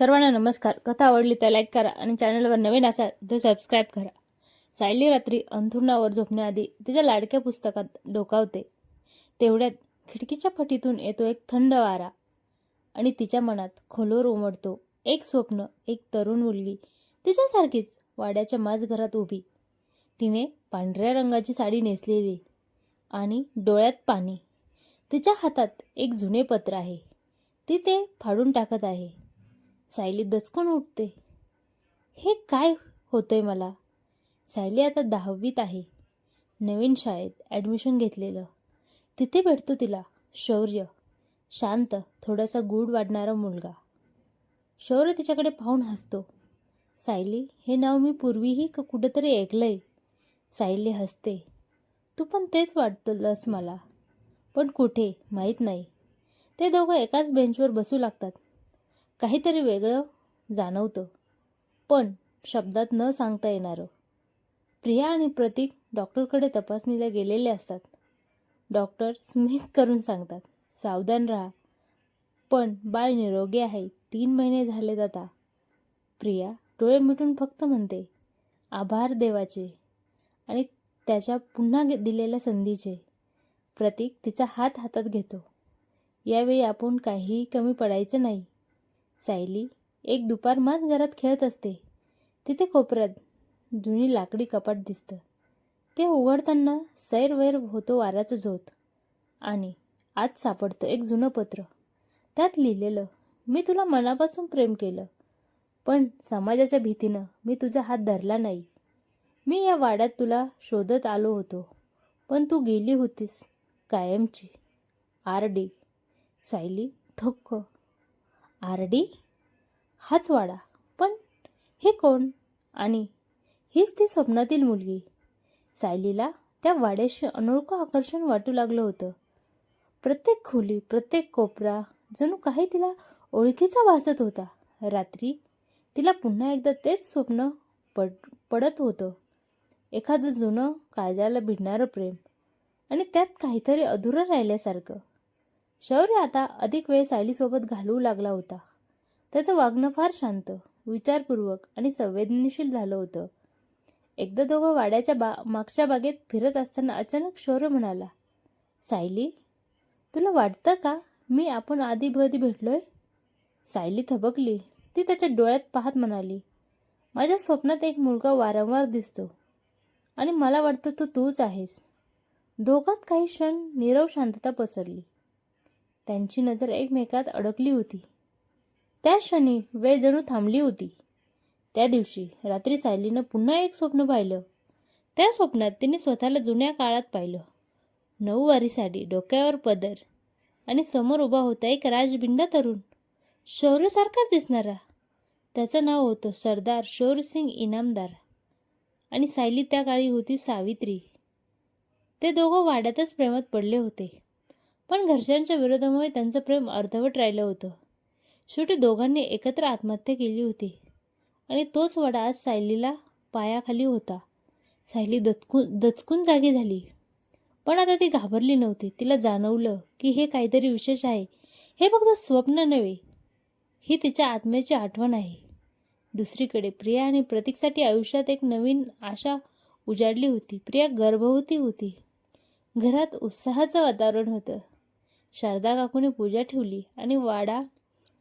सर्वांना नमस्कार. कथा आवडली तर लाईक करा आणि चॅनलवर नवीन असाल तर सबस्क्राईब करा. सायली रात्री अंथरुणावर झोपण्याआधी तिच्या लाडक्या पुस्तकात डोकावते तेवढ्यात खिडकीच्या फटीतून येतो एक थंड वारा आणि तिच्या मनात खोलवर उमटतो एक स्वप्न एक तरुण मुलगी तिच्यासारखीच वाड्याच्या माझघरात उभी. तिने पांढऱ्या रंगाची साडी नेसलेली आणि डोळ्यात पाणी. तिच्या हातात एक जुने पत्र आहे. ती ते फाडून टाकत आहे. सायली दचकून उठते. हे काय होतंय मला? सायली आता दहावीत आहे. नवीन शाळेत ॲडमिशन घेतलेलं. तिथे भेटतो तिला. शौर्य. शांत थोडासा गूढ वाढणारा मुलगा. शौर्य तिच्याकडे पाहून हसतो. सायली हे नाव मी पूर्वीही क कुठंतरी ऐकलंय. सायली हसते. तू पण तेच वाटतलंस मला. पण कुठे? माहीत नाही. ते दोघं एकाच बेंचवर बसू लागतात. काहीतरी वेगळं जाणवतं. पण शब्दात न सांगता येणारं. प्रिया आणि प्रतीक डॉक्टरकडे तपासणीला गेलेले असतात. डॉक्टर स्मिथ करून सांगतात सावधान राहा. पण बाळ निरोगी आहे. तीन महिने झाले आता. प्रिया डोळे मिटून फक्त म्हणते आभार देवाचे आणि त्याच्या पुन्हा गे- दिलेल्या संधीचे. प्रतीक तिचा हात हातात घेतो. यावेळी आपण काहीही कमी पडायचं नाही. सायली एक दुपार माच घरात खेळत असते. तिथे खोपऱ्यात जुनी लाकडी कपाट दिसतं. ते उघडताना सैरवैर होतो वाऱ्याचं झोत. आणि आत सापडतं एक जुनं पत्र. त्यात लिहिलेलं मी तुला मनापासून प्रेम केलं पण समाजाच्या भीतीनं मी तुझा हात धरला नाही. मी या वाड्यात तुला शोधत आलो होतो पण तू गेली होतीस कायमची. आर डी सायली थक्क आर डी हाच वाडा. पण हे कोण? आणि हीच ती स्वप्नातील मुलगी. सायलीला त्या वाड्याशी अनोळखं आकर्षण वाटू लागलं होतं. प्रत्येक खोली प्रत्येक कोपरा जणू काही तिला ओळखीचा भासत होता. रात्री तिला पुन्हा एकदा तेच स्वप्न पड पडत होतं. एखादं जुनं काळजाला भिडणारं प्रेम. आणि त्यात काहीतरी अधुरं राहिल्यासारखं. शौर्य आता अधिक वेळ सायलीसोबत घालवू लागला होता. त्याचं वागणं फार शांत विचारपूर्वक आणि संवेदनशील झालं होतं. एकदा दोघं वाड्याच्या बा मागच्या बागेत फिरत असताना अचानक शौर्य म्हणाला सायली तुला वाटतं का मी आपण आधी कधी भेटलोय? सायली थबकली. ती त्याच्या डोळ्यात पाहत म्हणाली माझ्या स्वप्नात एक मुलगा वारंवार दिसतो आणि मला वाटतं तो तूच आहेस. दोघात काही क्षण नीरव शांतता पसरली. त्यांची नजर एकमेकात अडकली होती. त्या क्षणी वेळ जणू थांबली होती. त्या दिवशी रात्री सायलीनं पुन्हा एक स्वप्न पाहिलं. त्या स्वप्नात तिने स्वतःला जुन्या काळात पाहिलं. नऊवारी साडी डोक्यावर पदर आणि समोर उभा होता एक राजबिंडा तरुण. शौर्यसारखाच दिसणारा. त्याचं नाव होतं सरदार शौरसिंग इनामदार आणि सायली त्या काळी होती सावित्री. ते दोघं वाड्यातच प्रेमात पडले होते. पण घरच्यांच्या विरोधामुळे त्यांचं प्रेम अर्धवट राहिलं होतं. शेवटी दोघांनी एकत्र आत्महत्या केली होती. आणि तोच वडा आज सायलीला पायाखाली होता. सायली दचकून दचकून जागी झाली. पण आता ती घाबरली नव्हती. तिला जाणवलं की हे काहीतरी विशेष आहे. हे फक्त स्वप्न नव्हे. ही तिच्या आत्म्याची आठवण आहे. दुसरीकडे प्रिया आणि प्रतीकसाठी आयुष्यात एक नवीन आशा उजाडली होती. प्रिया गर्भवती होती. घरात उत्साहाचं वातावरण होतं. शारदा काकूने पूजा ठेवली आणि वाडा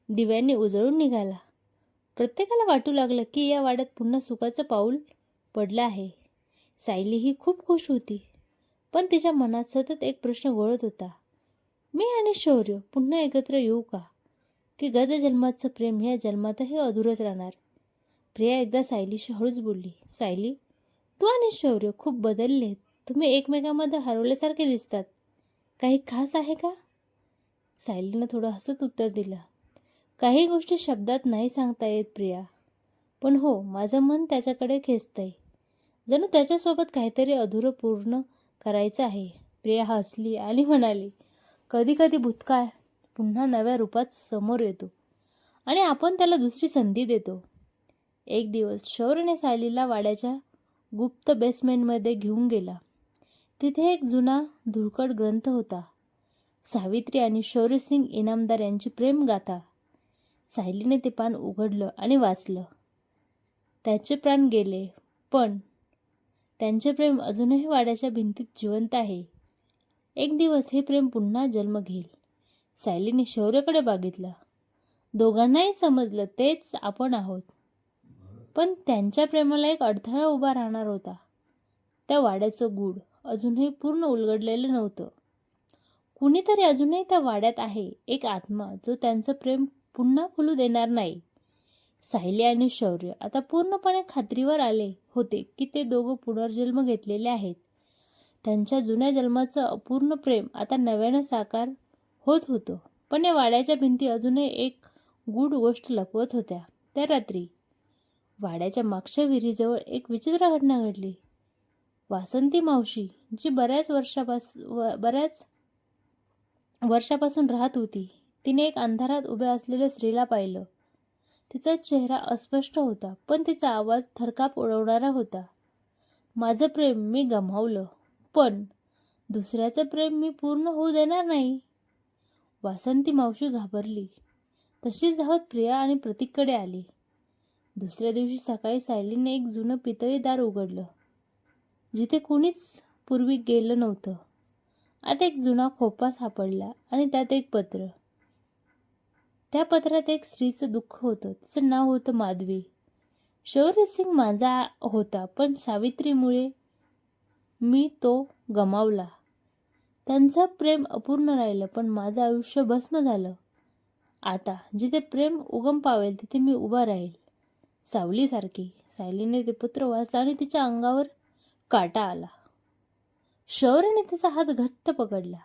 दिव्यांनी उजळून निघाला. प्रत्येकाला वाटू लागलं की या वाड्यात पुन्हा सुखाचं पाऊल पडलं आहे. सायली ही खूप खुश होती पण तिच्या मनात सतत एक प्रश्न वळत होता. मी आणि शौर्य पुन्हा एकत्र येऊ का? की गत जन्माचं प्रेम ह्या जन्मातही अधुरच राहणार? प्रिया एकदा सायलीशी हळूच बोलली सायली तू आणि शौर्य खूप बदलले तुम्ही एकमेकांमध्ये हरवल्यासारखे दिसतात. काही खास आहे का? सायलीनं थोडं हसत उत्तर दिलं. काही गोष्टी शब्दात नाही सांगता येत प्रिया. पण हो माझं मन त्याच्याकडे खेचतंय. जणू त्याच्यासोबत काहीतरी अधुरं पूर्ण करायचं आहे. प्रिया हसली आणि म्हणाली कधी कधी भूतकाळ पुन्हा नव्या रूपात समोर येतो आणि आपण त्याला दुसरी संधी देतो. एक दिवस शौर्यने सायलीला वाड्याच्या गुप्त बेसमेंटमध्ये घेऊन गेला. तिथे एक जुना धुळकट ग्रंथ होता. सावित्री आणि शौर्यसिंग इनामदार यांची प्रेमगाथा सायलीने ते पान उघडलं आणि वाचलं. त्याचे प्राण गेले पण त्यांचे प्रेम अजूनही वाड्याच्या भिंतीत जिवंत आहे. एक दिवस हे प्रेम पुन्हा जन्म घेईल. सायलीने शौर्यकडे बघितलं. दोघांनाही समजलं तेच आपण आहोत. पण त्यांच्या प्रेमाला एक अडथळा उभा राहणार होता. त्या वाड्याचं गूढ अजूनही पूर्ण उलगडलेलं नव्हतं. कुणीतरी अजूनही त्या वाड्यात आहे एक आत्मा जो त्यांचं प्रेम पुन्हा फुलू देणार नाही. सायली आणि शौर्य आता पूर्णपणे खात्रीवर आले होते की ते दोघं पुनर्जन्म घेतलेले आहेत. त्यांच्या जुन्या जन्माचं अपूर्ण प्रेम आता नव्यानं साकार होत होतं पण या वाड्याच्या भिंती अजूनही एक गूढ गोष्ट लपवत होत्या. त्या रात्री वाड्याच्या मागच्या विहिरीजवळ एक विचित्र घटना घडली. वासंती मावशी जी बऱ्याच वर्षापास व बऱ्याच वर्षापासून राहत होती. तिने एक अंधारात उभ्या असलेल्या स्त्रीला पाहिलं. तिचा चेहरा अस्पष्ट होता पण तिचा आवाज थरकाप उडवणारा होता. माझं प्रेम मी गमावलं पण दुसऱ्याचं प्रेम मी पूर्ण होऊ देणार नाही. वासंती मावशी घाबरली. तशीच धावत प्रिया आणि प्रतीककडे आली. दुसऱ्या दिवशी सकाळी सायलीने एक जुनं पितळी दार उघडलं जिथे कुणीच पूर्वी गेलं नव्हतं. आता एक जुना खोपा सापडला आणि त्यात एक पत्र. त्या पत्रात एक स्त्रीचं दुःख होतं. तिचं नाव होतं माधवी. शौर्यसिंग माझा होता पण सावित्रीमुळे मी तो गमावला. त्यांचं प्रेम अपूर्ण राहिलं पण माझं आयुष्य भस्म झालं. आता जिथे प्रेम उगम पावेल तिथे मी उभा राहील. सावलीसारखी सायलीने ते पत्र वाचलं आणि तिच्या अंगावर काटा आला. शौर्यने तिचा हात घट्ट पकडला.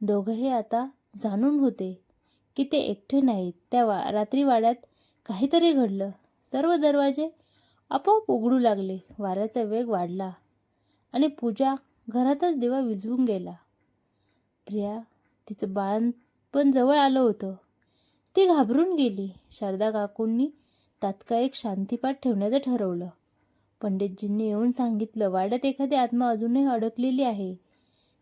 दोघंही आता जाणून होते की ते एकटे नाहीत. त्या वा रात्री वाड्यात काहीतरी घडलं. सर्व दरवाजे आपोआप उघडू लागले. वाऱ्याचा वेग वाढला आणि पूजा घरातच दिवा विझवून गेला. प्रिया तिचं बाळणपण जवळ आलं होतं. ती घाबरून गेली. शारदा काकूंनी तात्काळ एक शांतीपाठ ठेवण्याचं ठरवलं. पंडितजींनी येऊन सांगितलं वाड्यात एखादी आत्मा अजूनही अडकलेली आहे.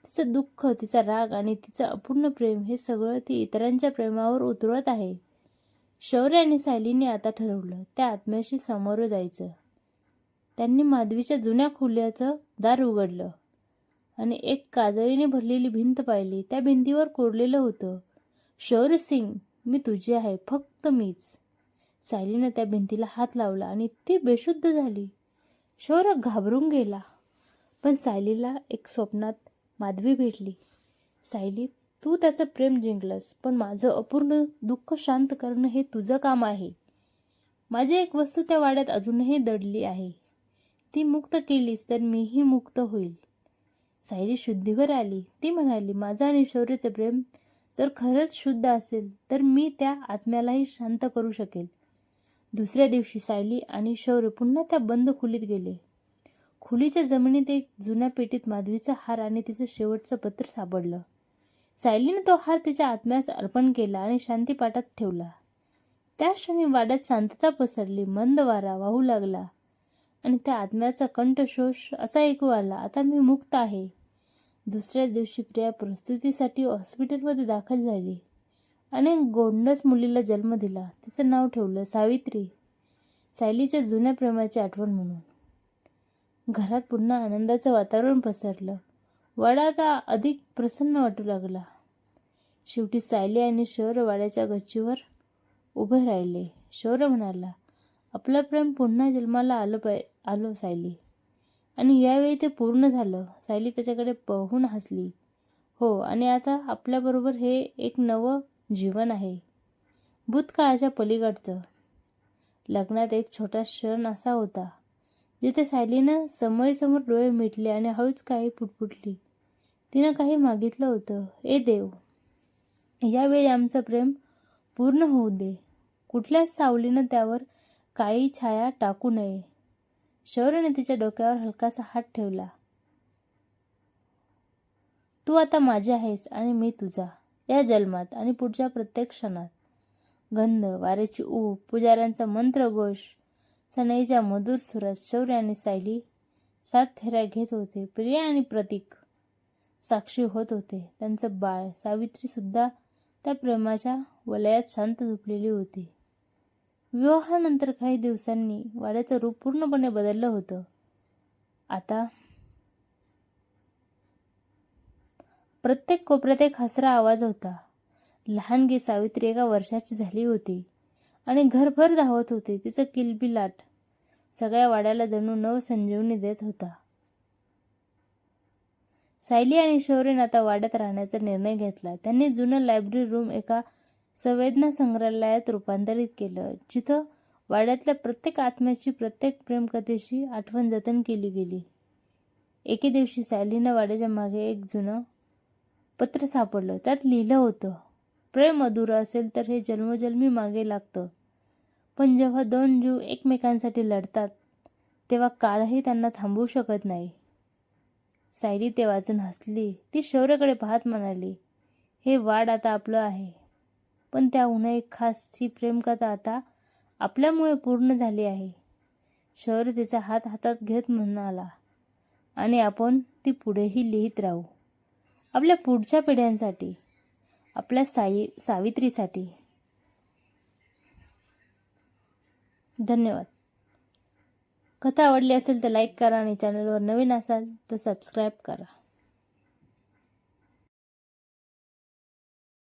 तिचं दुःख तिचा राग आणि तिचं अपूर्ण प्रेम हे सगळं ती इतरांच्या प्रेमावर उतरवत आहे. शौर्य आणि सायलीने आता ठरवलं त्या आत्म्याशी समोर जायचं. त्यांनी माधवीच्या जुन्या खोल्याचं दार उघडलं आणि एक काजळीने भरलेली भिंत पाहिली. त्या भिंतीवर कोरलेलं होतं शौर्य सिंग मी तुझी आहे फक्त मीच. सायलीनं त्या भिंतीला हात लावला आणि ती बेशुद्ध झाली. शौर्य घाबरून गेला. पण सायलीला एक स्वप्नात माधवी भेटली. सायली तू त्याचं प्रेम जिंकलंस पण माझं अपूर्ण दुःख शांत करणं हे तुझं काम आहे. माझी एक वस्तू त्या वाड्यात अजूनही दडली आहे. ती मुक्त केलीस तर मीही मुक्त होईल. सायली शुद्धीवर आली. ती म्हणाली माझं आणि शौर्यचं प्रेम जर खरंच शुद्ध असेल तर मी त्या आत्म्यालाही शांत करू शकेल. दुसऱ्या दिवशी सायली आणि शौर्य पुन्हा त्या बंद खोलीत गेले. खोलीच्या जमिनीत एक जुन्या पेटीत माधवीचा हार आणि तिचं शेवटचं पत्र सापडलं. सायलीने तो हार तिच्या आत्म्यास अर्पण केला आणि शांतीपाठात ठेवला. त्या क्षणी वाड्यात शांतता पसरली मंद वारा वाहू लागला आणि त्या आत्म्याचा कंठशोष असा ऐकू आला आता मी मुक्त आहे. दुसऱ्या दिवशी प्रिया प्रस्तुतीसाठी हॉस्पिटलमध्ये दाखल झाली. आणि गोंडस मुलीला जन्म दिला. तिचं नाव ठेवलं सावित्री. सायलीच्या जुन्या प्रेमाची आठवण म्हणून. घरात पुन्हा आनंदाचं वातावरण पसरलं. वाडा आता अधिक प्रसन्न वाटू लागला. शेवटी सायली आणि शौर्य वाड्याच्या गच्चीवर उभे राहिले. शौर्य म्हणाला आपलं प्रेम पुन्हा जन्माला आलं पाय आलो सायली. आणि यावेळी ते पूर्ण झालं. सायली त्याच्याकडे पाहून हसली. हो आणि आता आपल्याबरोबर हे एक नवं जीवन आहे. भूतकाळाच्या पलीकडचं. लग्नात एक छोटा क्षण असा होता जिथे सायलीनं समयसमोर डोळे मिटले आणि हळूच काही पुटपुटली. तिनं काही मागितलं होतं. ए देव यावेळी आमचं प्रेम पूर्ण होऊ दे. कुठल्याच सावलीनं त्यावर काही छाया टाकू नये. शौर्यने तिच्या डोक्यावर हलकासा हात ठेवला. तू आता माझी आहेस आणि मी तुझा. या जन्मात आणि पुढच्या प्रत्येक क्षणात. गंध वाऱ्याची ऊब पुजाऱ्यांचा मंत्रघोष सनईच्या मधुर सुरात शौर्य आणि सायली सात फेऱ्या घेत होते. प्रिया आणि प्रतीक साक्षी होत होते. त्यांचं बाळ सावित्रीसुद्धा त्या प्रेमाच्या वलयात शांत झोपलेली होती. विवाहानंतर काही दिवसांनी वाड्याचं रूप पूर्णपणे बदललं होतं. आता प्रत्येक कोपऱ्यात एक हसरा आवाज होता. लहानगी सावित्री एका वर्षाची झाली होती आणि घरभर धावत होती. तिचं किलबिलाट सगळ्या वाड्याला जणू नव संजीवनी देत होता. सायली आणि शौर्यन आता वाड्यात राहण्याचा निर्णय घेतला. त्यांनी जुनं लायब्ररी रूम एका संवेदना संग्रहालयात रूपांतरित केलं जिथं वाड्यातल्या प्रत्येक आत्म्याची प्रत्येक प्रेमकथेशी आठवण जतन केली गेली. एके दिवशी सायलीनं वाड्याच्या मागे एक जुनं पत्र सापडलं. त्यात लिहिलं होतं प्रेम अधुरं असेल तर हे जन्मजन्मी मागे लागतं. पण जेव्हा दोन जीव एकमेकांसाठी लढतात तेव्हा काळही त्यांना थांबवू शकत नाही. सायली ते वाचून हसली. ती शौर्यकडे पाहत म्हणाली हे वाढ आता आपलं आहे. पण त्याहून एक खास ही प्रेमकथा आता आपल्यामुळे पूर्ण झाली आहे. शौर्य तिचा हात हातात घेत म्हणाला आणि आपण ती पुढेही लिहित राहू. आपल्या पुढच्या पिढ्यांसाठी आपल्या साई सावित्रीसाठी. धन्यवाद. कथा आवडली असेल तर लाईक करा आणि चॅनलवर नवीन असाल तर सबस्क्राईब करा.